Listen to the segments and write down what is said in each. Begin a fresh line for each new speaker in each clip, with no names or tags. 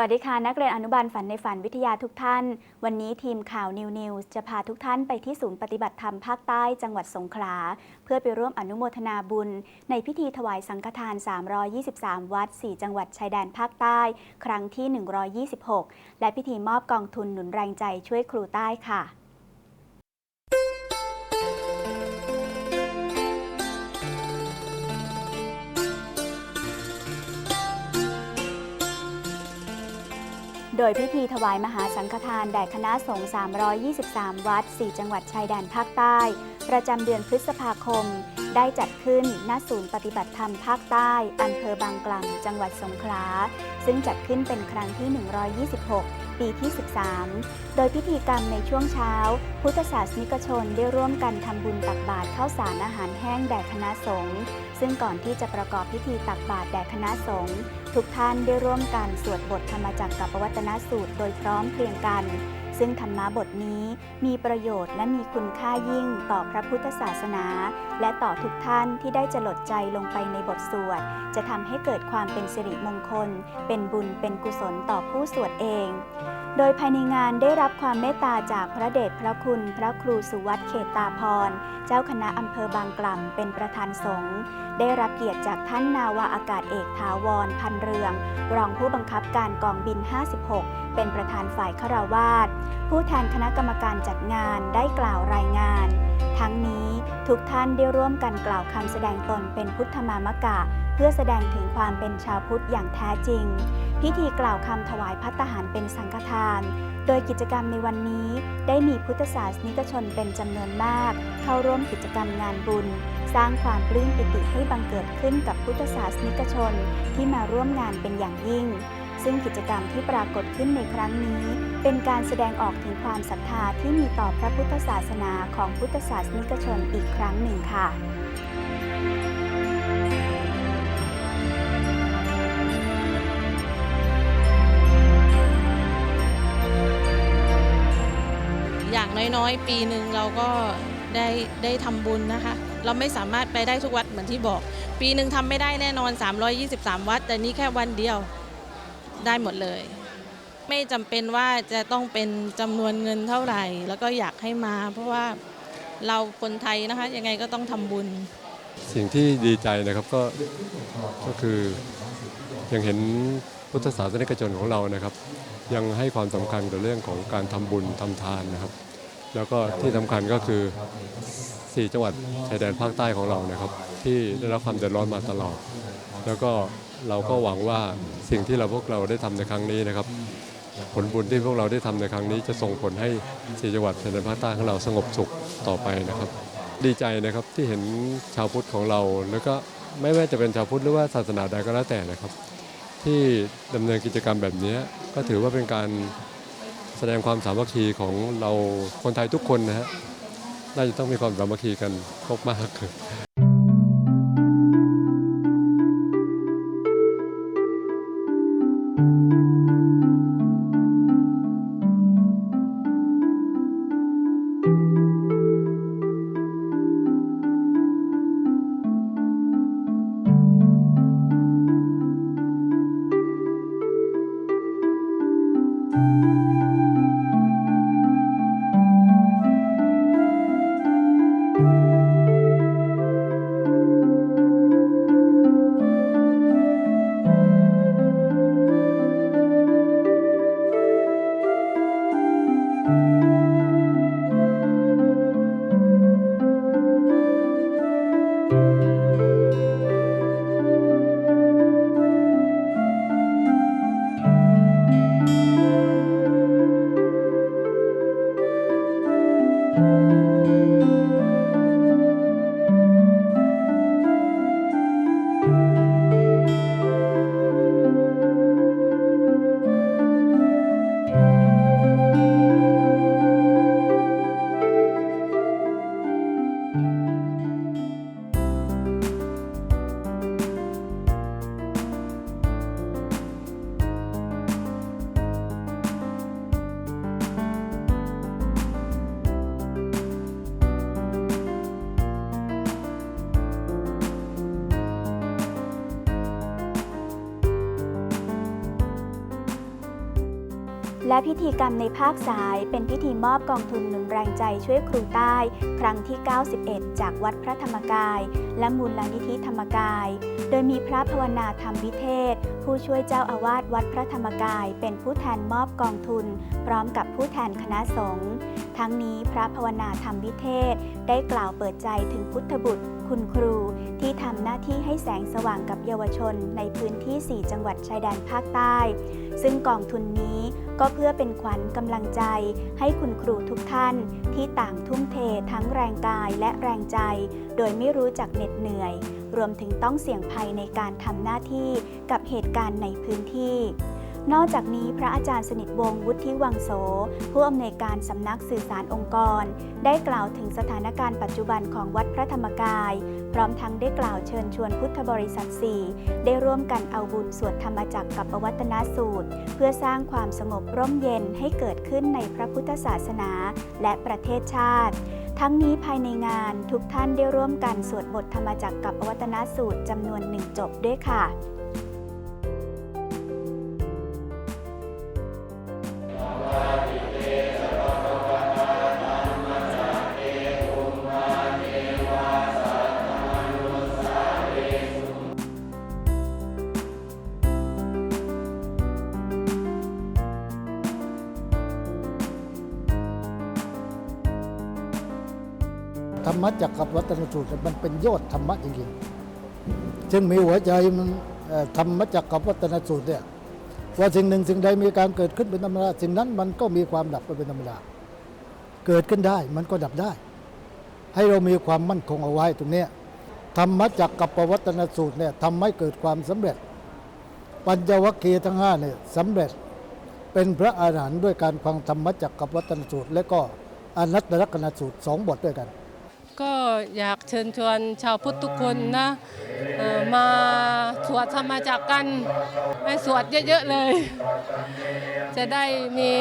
สวัสดีค่ะ นักเรียนอนุบาลฝันในฝันวิทยาทุกท่าน วันนี้ทีมข่าวนิวนิวส์จะพาทุกท่านไปที่ศูนย์ปฏิบัติธรรมภาคใต้จังหวัดสงขลา เพื่อไปร่วมอนุโมทนาบุญ ในพิธีถวายสังฆทาน 323 วัด 4 จังหวัดชายแดนภาคใต้ ครั้งที่ 126 และพิธีมอบกองทุนหนุนแรงใจช่วยครูใต้ค่ะ โดยพิธีถวายมหาสังฆทานแด่คณะสงฆ์323 วัด 4 จังหวัดชายแดนภาคใต้ ประจำเดือนพฤษภาคม ได้จัดขึ้นณศูนย์ปฏิบัติธรรมภาคใต้อำเภอบางกล่ำจังหวัดสงขลา ซึ่งจัดขึ้นเป็นครั้งที่ 126 ปีที่ 13 โดยพิธีกรรมในช่วงเช้า พุทธศาสนิกชนได้ร่วมกันทำบุญตักบาตรข้าวสารอาหารแห้งแด่คณะสงฆ์ซึ่งก่อนที่จะประกอบพิธีตักบาตรแด่คณะสงฆ์ทุกท่านได้ร่วมกันสวดบทธรรมจักรกับปวัตนสูตรโดยพร้อมเพรียงกัน ซึ่งธรรมะบทนี้มีประโยชน์และมีคุณค่ายิ่งต่อพระพุทธศาสนา และต่อทุกท่านที่ได้จลดใจลงไปในบทสวด จะทำให้เกิดความเป็นสิริมงคล เป็นบุญเป็นกุศลต่อผู้สวดเอง โดยภายในงานได้รับความเมตตาจากพระเดชพระคุณ พระครูสุวัตเขตตาพร เจ้าคณะอำเภอบางกล่ำเป็นประธานสงฆ์ได้รับเกียรติจากท่านนาวาอากาศเอกถาวร พันเรือง รองผู้บังคับการกองบิน 56 เป็นประธานฝ่ายคราวาสผู้แทนคณะกรรมการจัดงานได้กล่าวรายงาน ทั้งนี้ทุกท่านได้ร่วมกันกล่าวคำแสดงตนเป็นพุทธมามกะ เพื่อแสดงถึงความเป็นชาวพุทธอย่างแท้จริง พิธีกล่าวคำถวายพัตตาหารเป็นสังฆทาน โดยกิจกรรมในวันนี้ได้มีพุทธศาสนิกชนเป็นจำนวนมาก เข้าร่วมกิจกรรมงานบุญ สร้างความปลื้มปิติให้บังเกิดขึ้นกับพุทธศาสนิกชนที่มาร่วมงานเป็นอย่างยิ่ง ซึ่งกิจกรรมที่ปรากฏขึ้นในครั้งนี้ เป็นการแสดงออกถึงความศรัทธาที่มีต่อพระพุทธศาสนาของพุทธศาสนิกชนอีกครั้งหนึ่งค่ะ
อย่างน้อยๆ ปีหนึ่งเราก็ได้ได้ทำบุญนะคะ เราไม่สามารถไปได้ทุกวัดเหมือนที่บอก ปีหนึ่งทำไม่ได้แน่นอน 323 วัด แต่นี่แค่วันเดียว ได้หมดเลย ไม่จำเป็นว่าจะต้องเป็นจำนวนเงินเท่าไหร่ แล้วก็อยากให้มา เพราะว่าเราคนไทยนะคะ ยังไงก็ต้องทำบุญ
สิ่งที่ดีใจนะครับก็ก็คือยังเห็นพุทธศาสนิกชนของเรานะครับ ยังให้ความสำคัญกับเรื่องของการทำบุญทำทานนะครับ แล้วก็ที่สำคัญก็คือ 4 จังหวัดชายแดนภาคใต้ของเรานะครับ ที่ได้รับความเดือดร้อนมาตลอด แล้วก็เราก็หวังว่าสิ่งที่เราพวกเราได้ทำในครั้งนี้นะครับ ผลบุญที่พวกเราได้ทำในครั้งนี้จะส่งผลให้สี่จังหวัดชายแดนภาคใต้ของเราสงบสุขต่อไปนะครับ ดีใจนะครับที่เห็นชาวพุทธของเรา แล้วก็ไม่ว่าจะเป็นชาวพุทธหรือว่าศาสนาใดก็แล้วแต่นะครับ ที่ดำเนินกิจกรรมแบบนี้ก็ถือว่าเป็นการ แสดงความสามัคคีของเราคนไทยทุกคนนะฮะน่าจะต้องมีความสามัคคีกันมากๆ
และพิธีกรรมในภาคสายเป็นพิธีมอบกองทุนหนุนแรงใจช่วยครูใต้ ครั้งที่ 91 จากวัดพระธรรมกาย และมูลนิธิธรรมกาย โดยมีพระภาวนาธรรมวิเทศ ผู้ช่วยเจ้าอาวาสวัดพระธรรมกาย เป็นผู้แทนมอบกองทุน พร้อมกับผู้แทนคณะสงฆ์ทั้งนี้พระภาวนาธรรมวิเทศ ได้กล่าวเปิดใจถึงพุทธบุตร คุณครู ที่ทำหน้าที่ให้แสงสว่างกับเยาวชนในพื้นที่ 4 จังหวัดชายแดนภาคใต้ ซึ่งกองทุนนี้ก็เพื่อเป็นขวัญกำลังใจ ให้คุณครูทุกท่าน ที่ต่างทุ่มเททั้งแรงกายและแรงใจ โดยไม่รู้จักเหน็ดเหนื่อย รวมถึงต้องเสี่ยงภัยในการทำหน้าที่กับเหตุการณ์ในพื้นที่ นอกจากนี้พระอาจารย์สนิทวงศ์วุฒิวังโส ผู้อำนวยการสำนักสื่อสารองค์กร ได้กล่าวถึงสถานการณ์ปัจจุบันของวัดพระธรรมกาย พร้อมทั้งได้กล่าวเชิญชวนพุทธบริษัทสี่ได้ร่วมกันเอาบุญสวดธรรมจักรกับปวัตนสูตร เพื่อสร้างความสงบร่มเย็นให้เกิดขึ้นในพระพุทธศาสนา และประเทศชาติทั้งนี้ภายในงานทุกท่านได้ร่วมกันสวดบทธรรมจักรกับปวัตนสูตรจำนวนหนึ่งจบด้วยค่ะ
ธรรมะจักรวัตนสูตรมันเป็นยอดธรรมะจริงๆซึ่งมีหัวใจมันธรรมจักรวัตนสูตรเนี่ยว่าสิ่งหนึ่งสิ่งใดมีการเกิดขึ้นเป็นธรรมดาสิ่งนั้นมันก็มีความดับไปเป็นธรรมดาเกิดขึ้นได้มันก็ดับได้ ให้เรามีความมั่นคงเอาไว้ตรงนี้ธรรมจักรวัตนสูตรเนี่ยทำให้เกิดความสำเร็จ ปัญจวัคคีย์ทั้งห้าเนี่ยสำเร็จเป็นพระอาหารหันต์ด้วยการฟังธรรมจักรวัตนสูตร และก็อนัตตลกนสูตรสองบทด้วยกัน
ก็อยากเชิญชวนชาวพุทธทุกคนนะมาสวดธรรมจักกันให้สวดเยอะๆเลย จะได้มี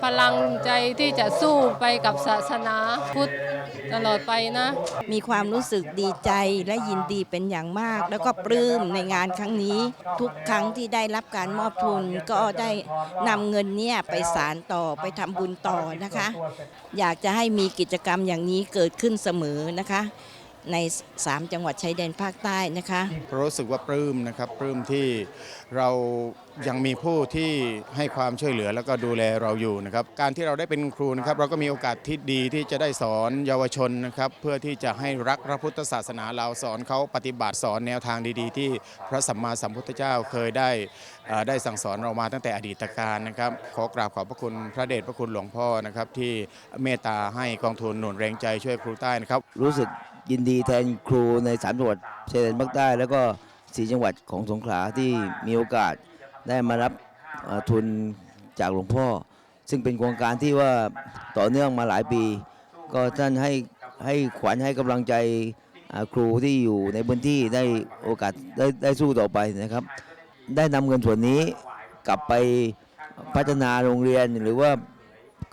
พลังใจที่จะสู้ไปกับศาสนาพุทธตลอดไปนะ
มีความรู้สึกดีใจและยินดีเป็นอย่างมาก แล้วก็ปลื้มในงานครั้งนี้ ทุกครั้งที่ได้รับการมอบทุนก็ได้นำเงินเนี่ยไปสารต่อไปทำบุญต่อนะคะ อยากจะให้มีกิจกรรมอย่างนี้เกิดขึ้นเสมอนะคะ ใน 3 จังหวัดชายแดนภาคใต้นะคะ
รู้สึกว่าปลื้มนะครับปลื้มที่เรายังมีผู้ที่ให้ความช่วยเหลือแล้วก็ดูแลเราอยู่นะครับ การที่เราได้เป็นครูนะครับ เราก็มีโอกาสที่ดีที่จะได้สอนเยาวชนนะครับ เพื่อที่จะให้รักพระพุทธศาสนาเราสอนเขาปฏิบัติสอนแนวทางดีๆ ที่พระสัมมาสัมพุทธเจ้าเคยได้ได้สั่งสอนเรามาตั้งแต่อดีตการนะครับ ขอกราบขอบพระคุณพระเดชพระคุณหลวงพ่อนะครับ ที่เมตตาให้กองทุนหนุนแรงใจช่วยครูใต้นะครับ
รู้สึก ยินดีแทนครูในสามจังหวัดชายแดนภาคใต้แล้วก็สีจังหวัดของสงขลาที่มีโอกาสได้มารับทุนจากหลวงพ่อ ซึ่งเป็นโครงการที่ว่าต่อเนื่องมาหลายปี ก็ท่านให้ให้ขวัญให้กำลังใจครูที่อยู่ในพื้นที่ได้โอกาสได้ได้สู้ต่อไปนะครับ ได้นำเงินส่วนนี้กลับไปพัฒนาโรงเรียนหรือว่า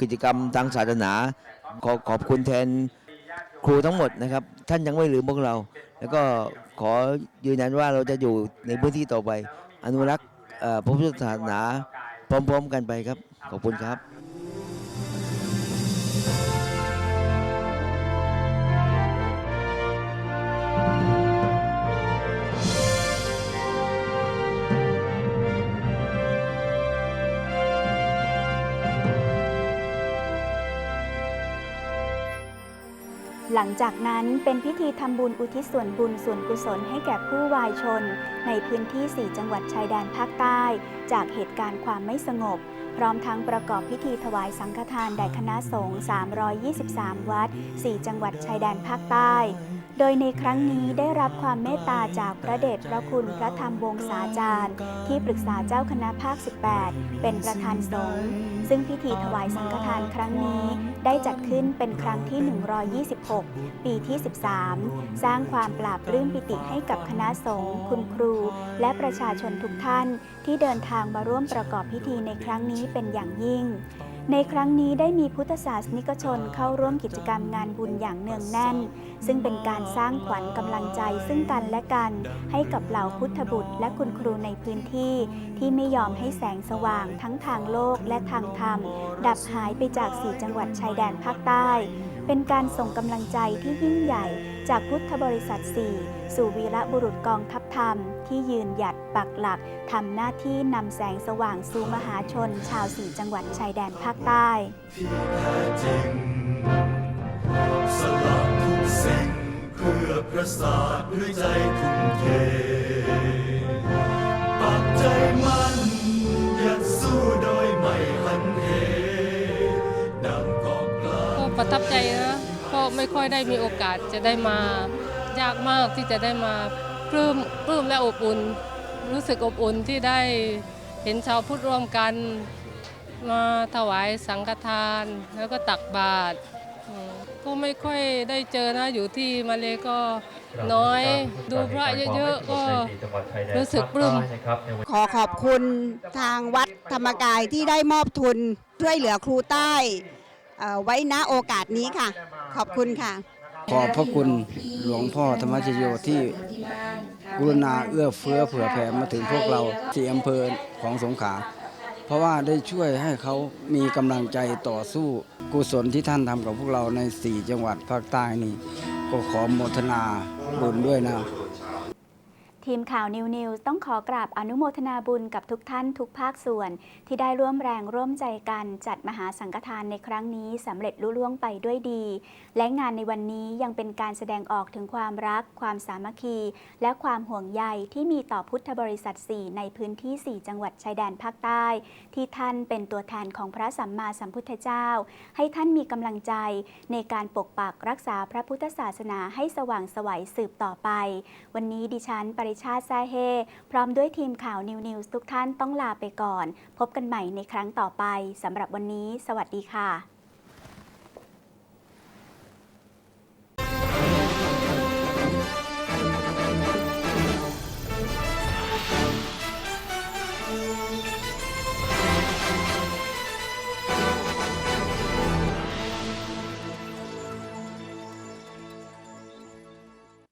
กิจกรรมทางศาสนาขอขอบคุณแทน ครูทั้งหมดนะครับ ท่านยังไม่ลืมพวกเรา แล้วก็ขอยืนยันว่าเราจะอยู่ในพื้นที่ต่อไป อนุรักษ์พระพุทธศาสนาพร้อม ๆ กันไปครับ ขอบคุณครับ
ลังจากนั้นเป็นพิธีทำบุญอุทิศส่วนบุญส่วนกุศลให้แก่ผู้วายชน ในพื้นที่ 4 จังหวัดชายแดนภาคใต้ จากเหตุการณ์ความไม่สงบ พร้อมทั้งประกอบพิธีถวายสังฆทานแด่คณะสงฆ์323 วัด 4 จังหวัดชายแดนภาคใต้ โดยในครั้งนี้ได้รับความเมตตาจากพระเดชพระคุณพระธรรมวงศาจารย์ ที่ปรึกษาเจ้าคณะภาค 18 เป็นประธานสงฆ์ซึ่งพิธีถวายสังฆทานครั้งนี้ ได้จัดขึ้นเป็นครั้งที่ 126 ปีที่ 13 สร้างความปราบปลื้มปิติให้กับคณะสงฆ์คุณครู และประชาชนทุกท่านที่เดินทางมาร่วมประกอบพิธีในครั้งนี้เป็นอย่างยิ่ง ในครั้งนี้ได้มีพุทธศาสนิกชนเข้าร่วมกิจกรรมงานบุญอย่างเนืองแน่น ซึ่งเป็นการสร้างขวัญกำลังใจซึ่งกันและกัน ให้กับเหล่าพุทธบุตรและคุณครูในพื้นที่ ที่ไม่ยอมให้แสงสว่างทั้งทางโลกและทางธรรม ดับหายไปจากสี่จังหวัดชายแดนภาคใต้ เป็นการส่งกำลังใจที่ยิ่งใหญ่จากพุทธบริษัท 4 สู่วีระบุรุษกองทัพธรรม ที่ยืนหยัดปักหลักทำหน้าที่นำแสงสว่างสู่มหาชน ชาวสี่จังหวัดชายแดนภาคใต้
จริงสละทุกสิ่งเพื่อประสาทด้วยใจทุ่มเทปักใจมัน
ทับใจนะเพราะไม่ค่อยได้มีโอกาสจะได้มายากมากที่จะได้มาปลื้มปลื้มและอบอุ่น รู้สึกอบอุ่นที่ได้เห็นชาวพุทธร่วมกัน มาถวายสังฆทาน แล้วก็ตักบาตรก็ไม่ค่อยได้เจอนะอยู่ที่มาเลก็น้อยดูพระเยอะๆก็รู้สึกปลื้ม
ขอขอบคุณทางวัดธรรมกายที่ได้มอบทุนช่วยเหลือครูใต้ เอ่อไว้ณโอกาสนี้ค่ะ ขอบคุณค่ะ
ขอบพระคุณหลวงพ่อธรรมชโยที่กรุณาเอื้อเฟื้อเผื่อแผ่มาถึงพวกเราที่อำเภอของสงขลาเพราะว่าได้ช่วยให้เขามีกำลังใจต่อสู้กุศลที่ท่านทำกับพวกเราใน 4 จังหวัดภาคใต้นี้ ก็ขอโมทนาบุญด้วยนะ
ทีมข่าวนิวนิวต้องขอกราบอนุโมทนาบุญกับทุกท่านทุกภาคส่วน ที่ได้ร่วมแรงร่วมใจกันจัดมหาสังฆทานในครั้งนี้สำเร็จลุล่วงไปด้วยดี และงานในวันนี้ยังเป็นการแสดงออกถึงความรัก ความสามัคคี และความห่วงใยที่มีต่อพุทธบริษัท 4 ในพื้นที่ 4 จังหวัดชายแดนภาคใต้ ที่ท่านเป็นตัวแทนของพระสัมมาสัมพุทธเจ้า ให้ท่านมีกำลังใจในการปกปักรักษาพระพุทธศาสนาให้สว่างสวัยสืบต่อไป วันนี้ดิฉันปริชาติแซ่เฮ พร้อมด้วยทีมข่าวนิวนิวส์ทุกท่านต้องลาไปก่อน พบกันใหม่ในครั้งต่อไปสำหรับวันนี้ สวัสดีค่ะ